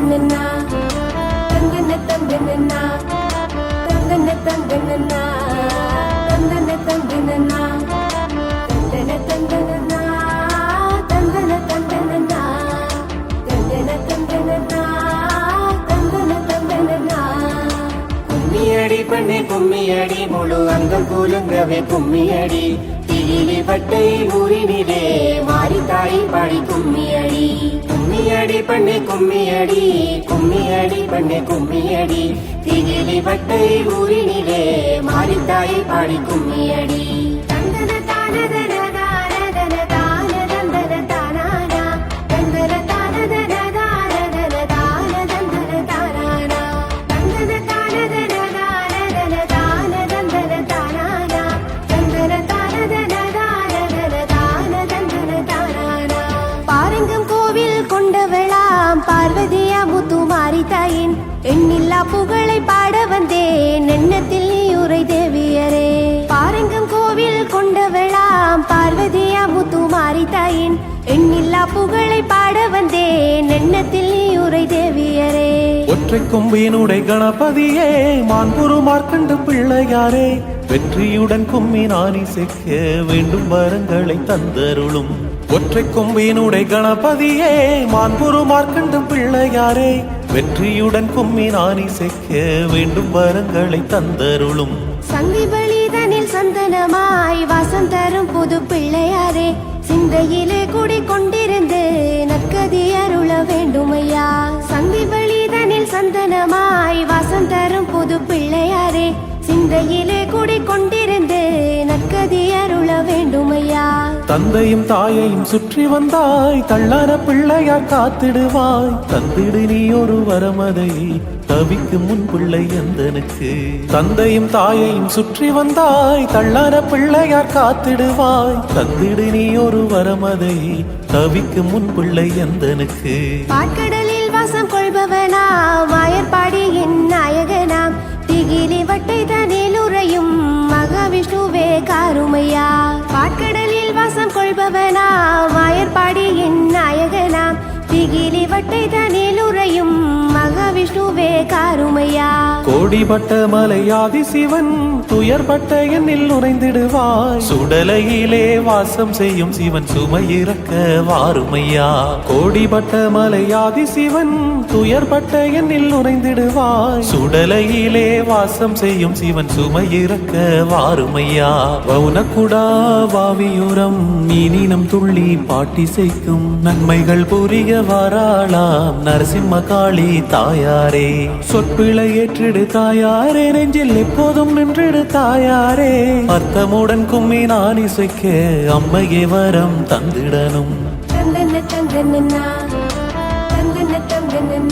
தங்கனா தங்கன தங்கனா தங்கன தங்கனா தங்கன தங்கனா தங்கன தங்கனா தங்கன தங்கனா தங்கன தங்கனா தங்கன தங்கனா கும்மியடி பண்ணு கும்மியடி முழு அங்கம் கூலுங்கவே கும்மியடி. திகிலி பட்டை ஊரினிலே மாறி தாய் பாடி கும்மி கும்மியடி பண்ணி கும்மியடி கும்மியடி பண்ணி கும்மியடி. திகிலி பட்டை ஊரினிலே மாறித்தாயை பாடி கும்மியடி. தந்தது தானதன எண்ணில்லா புகழை பாட வந்தேன். எண்ணத்தில் உரை தேவியரே. பாருங்கம் கோவில் கொண்டவளாம். பார்வதியா முத்துமாரி தாயின் எண்ணில்லா புகழை பாட வந்தேன். எண்ணத்தில் உரை தேவியரே. ஒற்றை கொம்பினுடை கணபதியே மான்புரு மார்க்கண்டு பிள்ளையாரே. வெற்றியுடன் கும்மி நாணி செய்ய வேண்டும் வரங்களை தந்தருளும். ஒற்றை கொம்பினுடை கணபதியே மான்புரு மார்க்கண்டு பிள்ளையாரே வெற்றியுடன் கும்மி நானி செய்ய வேண்டும் வரங்களை தந்தருளும். சங்கி பலிதனில் சந்தனமாய் வாசம் தரும் புது பிள்ளையாரே சிந்தையிலே குடி கொண்டிருந்து நற்கதி அருள வேண்டும் ஐயா சங்கி பலிதனில் சந்தனமாய் வாசம் தரும் புது பிள்ளையாரே சிந்தையிலே குடி கொண்டிருந்து நற்கதி அருள தந்தையும் தாயையும் சுற்றி வந்தாய் தள்ளார பிள்ளையார் காத்திடுவாய். தந்திடு நீ ஒரு வரமதை தவிக்கும் முன் பிள்ளை எந்தனுக்கு தந்தையும் தாயையும் சுற்றி வந்தாய் தள்ளார பிள்ளையார் காத்திடுவாய். தந்திடு நீ ஒரு வரமதை தவிக்கும் முன் பிள்ளை எந்தனுக்கு பாற்கடலில் just மகாவிஷ்ணுவே காருமையா? கோடிபட்ட மலையாதி சிவன் துயர்பட்ட எண்ணில் நுழைந்திடுவாய் சுடலையிலே வாசம் செய்யும் சிவன் சுமையிறக்க வாருமையா? கோடிபட்ட மலையாதி சிவன் துயர்பட்ட எண்ணில் நுழைந்திடுவாய் சுடலையிலே வாசம் செய்யும் சிவன் சுமையிறக்க வாருமையா? வவுனக்குடா வாவியுரம் நீனினம் துள்ளி பாட்டிசைக்கும் நன்மைகள் புரிய வாராளாம். நரசிம்ம காளி தாயாரே சொற்பிழை ஏற்றிடு தாயாரே நெஞ்சில் எப்போதும் நின்றிடு தாயாரே. அர்த்தமுடன் கும்மி நான் இசைக்க அம்மையே வரம் தந்திடனும் தந்தன தந்தனனா தந்தன தந்தனனா. தந்தன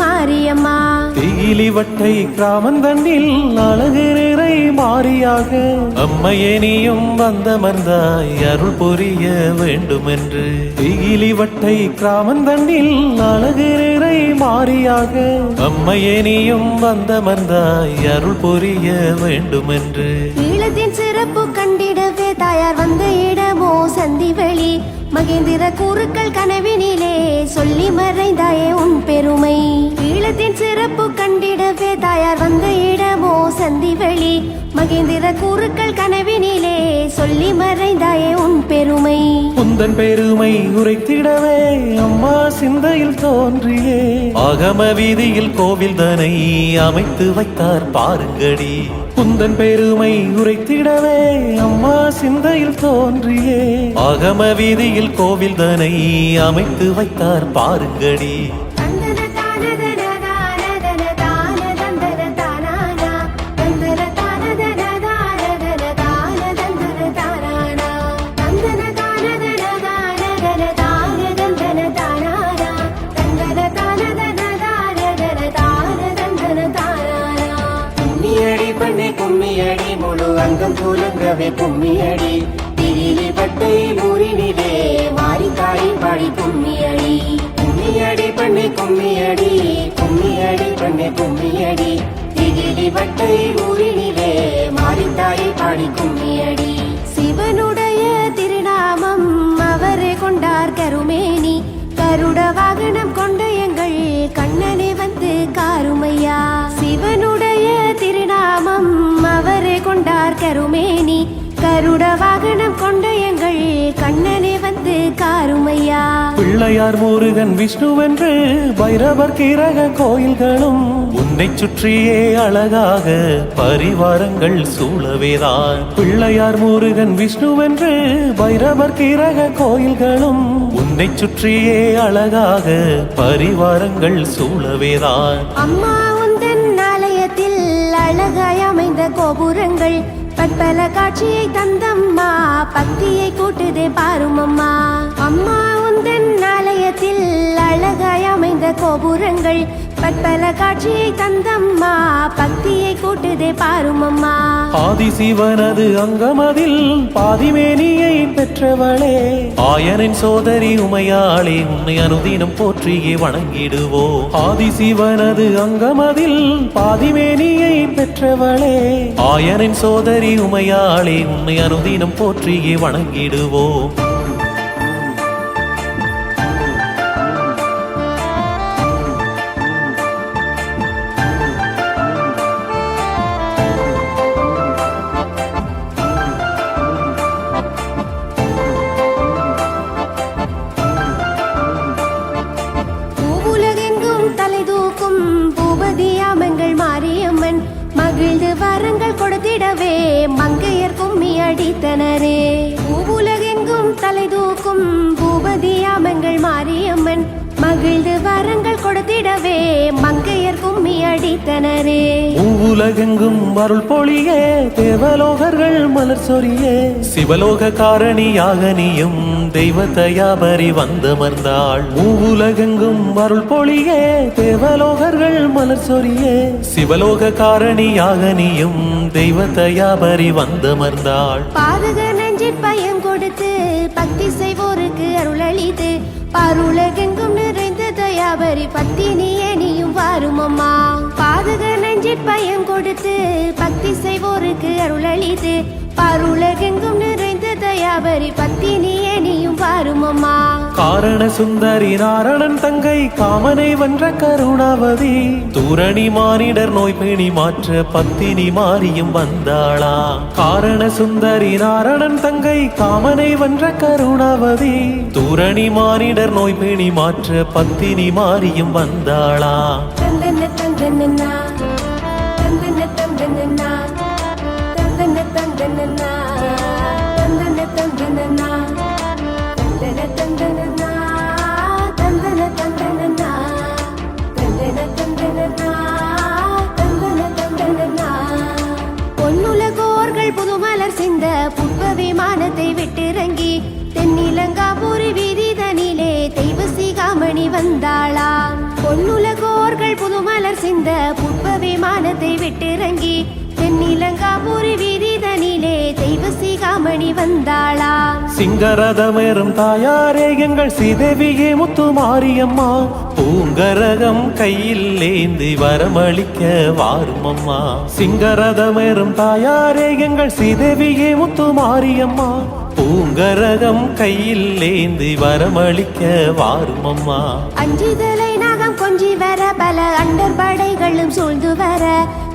மாரியம்மா. திகிலி வட்டை கிராமன் தண்ணில் அழகு நிறை மாறியாக. அம்மையே நீயும் வந்தமர்ந்தாய் அருள் புரிய வேண்டுமென்று. திகிலி வட்டை கிராமன் தண்ணில் அழகு நிறை மாறியாக. அம்மையே நீயும் வந்தமர்ந்தாய் அருள் புரிய வேண்டுமென்று. ஈழத்தின் சிறப்பு கண்டிடவே தாயார் வந்த இடமோ சந்திவெளி மகேந்திர கூறுக்கள் கனவினிலே சொல்லி மறைந்தாயே உன் பெருமை. ஈழத்தின் சிறப்பு கண்டிடவே தாயார் வந்த இடமோ சந்திவெளி மகேந்திர கூறுக்கள் கனவினிலே சொல்லி மறைந்தாயே உன் பெருமை. உந்தன் பெருமை உரைத்திடவே அம்மா சிந்தையில் தோன்றியே. ஆகம வீதியில் கோவில் தனை அமைத்து வைத்தார் பாருங்கடி. குந்தன் பெருமை உரைத்திடவே அம்மா சிந்தையில் தோன்றியே. ஆகம வீதியில் கோயில் கோவில் தனை அமைத்து வைத்தார் பாருங்கடி. கும்மியடி முழு அங்கம் கூலுங்கவே கும்மியடி. திகிலி பட்டை ஊரினிலே மாறி பாடி கும்மியடி. கும்மியடி பண்ணி கும்மியடி. கும்மியடி பண்ணி கும்மியடி. திகிலி பட்டை ஊரினிலே மாறி பாடி கும்மியடி. சிவனுடைய திருநாமம் அவரே கொண்டார் கருமேனி. கருட வாகனம் கொண்ட எங்கள் கண்ணனே வந்து காருமையா. சிவனுடைய திருநாமம் அவரே கொண்டார் கருமேனி. கருட வாகனம் கொண்ட எங்கள் கண்ணனே வந்து காருமையா. பிள்ளையார் முருகன் விஷ்ணுவென்று பைரவர் கிரக கோயில்களும் உன்னை சுற்றியே அழகாக பரிவாரங்கள் சூழவேதான். பிள்ளையார் முருகன் விஷ்ணுவென்று பைரவர் கிரக கோயில்களும் உன்னை சுற்றியே அழகாக பரிவாரங்கள் சூழவேதான். அம்மா உந்தன் ஆலயத்தில் அழகாய் அமைந்த கோபுரங்கள் பற்பல காட்சியை தந்தம்மா. பக்தியை கூட்டுதே பாரும் அம்மா அம்மா உந்தன் ஆலயத்தில் அழகாய் அமைந்த கோபுரங்கள் பற்பல காட்சியை தந்தம்மா. பக்தியை கூட்டுதே பாரும் அம்மா ஆதிசிவனது அங்கமதில் பாதிமேனியை பெற்றவளே. ஆயனின் சோதரி உமையாளே உன்னை அனுதினம் போற்றியே வணங்கிடுவோ. ஆதிசிவனது அங்கமதில் பாதிமேனியை பெற்றவளே. ஆயனின் சோதரி உமையாளே உன்னை அனுதினம் போற்றியே வணங்கிடுவோ. மகிழ்ந்து வரங்கள் கொடுத்திடவே மங்கையர் கும்மி அடித்தனரே. உலகெங்கும் அருள் பொழியே தேவலோகர்கள் மலர் சொரியே. சிவலோக காரணியாக நீயும் தெய்வ தயாபரி வந்தமர்ந்தாள். உலகெங்கும் அருள் பொழியே தேவலோகர்கள் மலர் சொரியே. சிவலோக காரணியாக நீயும் தெய்வ தயாபரி வந்தமர்ந்தாள். பாதக நெஞ்சில் பயம் கொடுத்து பக்தி செய்வோருக்கு அருளளித்து பருலகெங்கும் நிறைந்த சபரி பத்தினி நீயும் வாருமம்மா. பாதுக நெஞ்சிற் பயம் கொடுத்து பக்தி செய்வோருக்கு அருளளித்து பருளகெங்கும் நிறை தயாபரி பத்தினியே நீயும் வாரும் அம்மா காரண சுந்தரி நாரணன் தங்கை காமனை வென்ற கருணாவதி. தூரணி மானிடர் நோய் பேணி மாற்ற பத்தினி மாறியும் வந்தாளா. காரண சுந்தரி நாரணன் தங்கை காமனை வென்ற கருணாவதி. தூரணி மானிடர் நோய் பேணி மாற்ற பத்தினி மாறியும் வந்தாளா. தந்தன தந்தன பொன்னுலகோர்கள் புதுமலர் சிந்த புட்ப விமானத்தை விட்டிறங்கி தென்னிலங்காபுரி வீதிதனிலே தெய்வ சிகாமணி வந்தாளாம் பொன்னுலகோர்கள் புதுமலர் சிந்த புட்ப விமானத்தை விட்டிறங்கி தென்னிலங்காபுரி வீதிதனிலே தெய்வ சிகாமணி வந்தாளாம் சிங்கரதமேறும் தாயாரே எங்கள் சீதேவியே முத்து மாரியம்மா பூங்கரகம் கையில் ஏந்தி வரமளிக்க வாரும் அம்மா சிங்கரதமேறும் தாயாரே எங்கள் சீதேவியே முத்து மாரியம்மா பூங்கரகம் கையில் ஏந்தி வரமளிக்க வாரும் அம்மா அஞ்சுதலை நாகம் கொஞ்சி வர பல அண்டர் படைகளும் சூழ்ந்து வர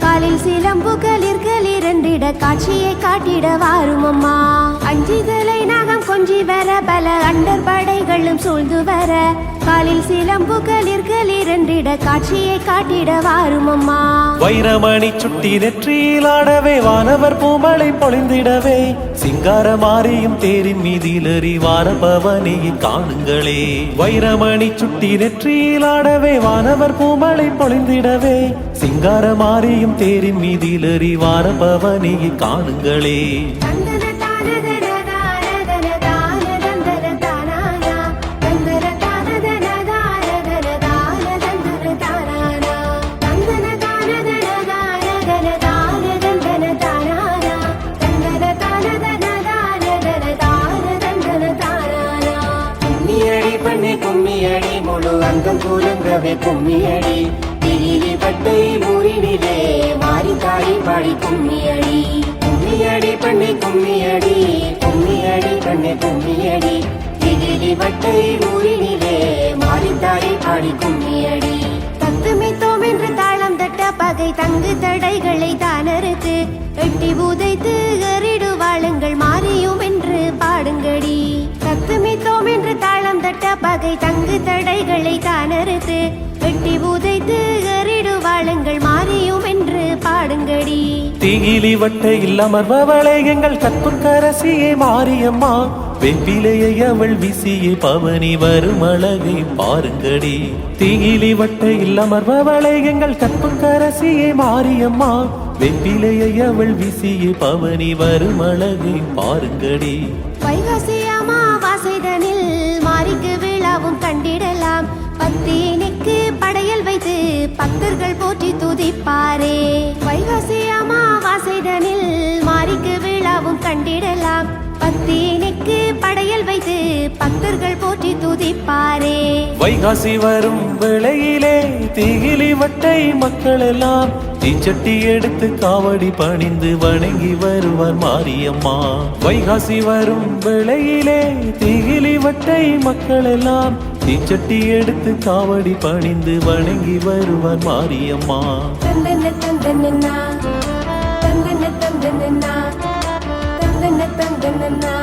காலில் சிலம்பு சிலம்புகளிர் இரண்டிட காட்சியை காட்டிட வாரும் அம்மா அஞ்சிதலை நாகம் கொஞ்சி வர பல அண்டர் படைகளும் சூழ்ந்து வர காலில் சிலம்பு சிலம்புகளிர் இரண்டிட காட்சியை காட்டிட வாரும் அம்மா வைரமணி சுட்டி நெற்றியில் ஆடவே வானவர் பூமலை பொழிந்திடவே சிங்கார மாரியும் தேரின் மீதிலறி வானபவனியை காணுங்களே. வைரமணி சுட்டி நெற்றியில் ஆடவே வானவர் பூமலை பொழிந்திடவே சிங்கார மாரியும் வாழும் தேரின் மீதிலறி வார பவனியை காணுங்களே பண்ணி கும்மியடி முழு அங்கம் கூலுங்கவே கும்மியடி. கும்மியடி. கும்மியடி திகிலி வட்டை ஊரினிலே மாறி பாடி கும்மியடி. தத்துமித்தோம் என்று தாளம் தட்ட பகை தங்கு பாடுங்கடி திகிலி வட்டையில் அமர்பவளை எங்கள் கற்புக்கரசியே மாரியம்மா. வெப்பிலையை அவள் விசியே பவனி வரும் அழகை பாருங்கடி. திகிலி வட்டையில் அமர்பவளை எங்கள் கற்புக்கரசியே மாரியம்மா. வெப்பிலையை அவள் விசியே பவனி வரும் அழகை பாருங்கடி. வைகாசி அமாவாசைதனில் மாரிக்கு விழாவும் கண்டிடல. பத்தினிக்கு படையல் வைத்து பக்தர்கள் போற்றி துதிப்பாரே. வைகாசி அமாவாசைதனில் மாரிக்கு விழாவும் கண்டிடலாம். பத்தினிக்கு படையல் வைத்து பக்தர்கள் போற்றி துதிப்பாரே. வைகாசி வரும் விளையிலே திகிலி வட்டை மக்கள் எல்லாம் தீச்சட்டி எடுத்து காவடி பணிந்து வணங்கி வருவார் மாரியம்மா. வைகாசி வரும் விளையிலே திகிலி வட்டை மக்கள் எல்லாம் தீச்சட்டி எடுத்து காவடி பணிந்து வணங்கி வருவார் மாரியம்மா. தந்தன தந்தனனா தந்தன தந்தனனா தந்தன தந்தனனா தந்தன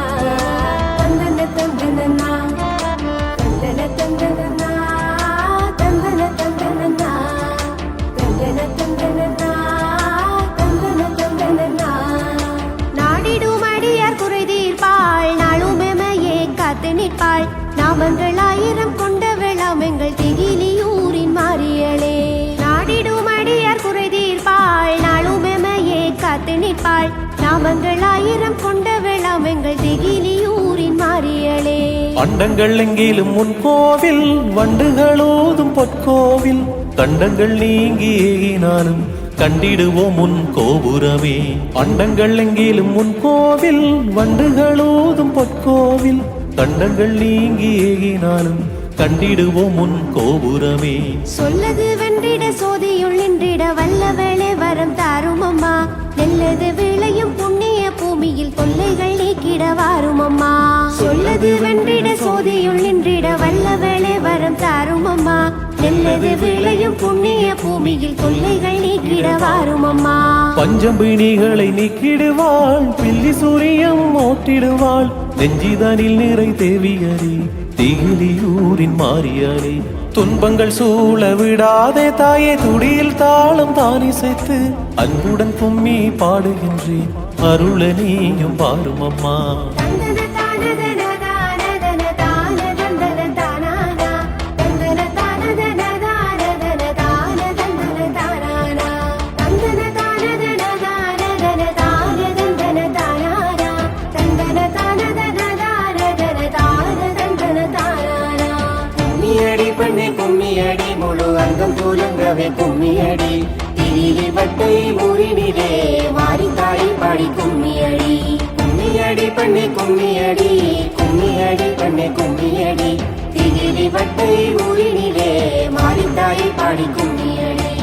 நாமங்கள் ஆயிரம் கொண்ட வேளாம் எங்கள் திகிலியூரின் மாறியளே. அண்டங்கள் எங்கிலும் முன் கோவில் வண்டுகளோதும் பொற்கோவில். கண்டங்கள் நீங்கி ஏகினாலும் கண்டிடுவோம் முன் கோபுரமே. அண்டங்கள் எங்கிலும் முன் கோவில் வண்டுகளோதும் பொற்கோவில். கண்டங்கள் நீங்கி ஏகினாலும் கண்டிடுவோம் முன் கோபுரமே. சொல்லது வென்றிட சோதியுள் நின்றிட வல்ல வேளை வரம் தாரும் அம்மா. நெல்லது விளையும் புண்ணிய தொல்லைகள் நீக்கிட வாரும் அம்மா சொல்லது வென்றிட சோதியுள் நின்றிட வல்ல வேளை வரம் தாரும் அம்மா நல்லது விளையும் புண்ணிய பூமியில் தொல்லைகள் நீக்கிட வாரும் அம்மா பஞ்சம்பிணிகளை நீக்கிடுவாள் பில்லி சூரியம் ஓட்டிடுவாள் நெஞ்சிதானில் நிறை தேவியரே திகிலியூரின் மாறியாரே துன்பங்கள் சூழ விடாதே தாயே துடியில் தாளம் தானிசைத்து அன்புடன் கும்மி பாடுகின்றேன் அருள நீயும் பாருமம்மா பொம்மியடி முழு அங்கம் தூளுங்கவே பொம்மியடி இவட்டை முறிவிடே வாரிந்தாய் பாடி கும்மியடி கும்மியடி பண்ணி கும்மியடி. கும்மியடி பண்ணி கும்மியடி. திகிரி வட்டை உரிநிலே மாறிந்தாய் பாடி கும்மியடி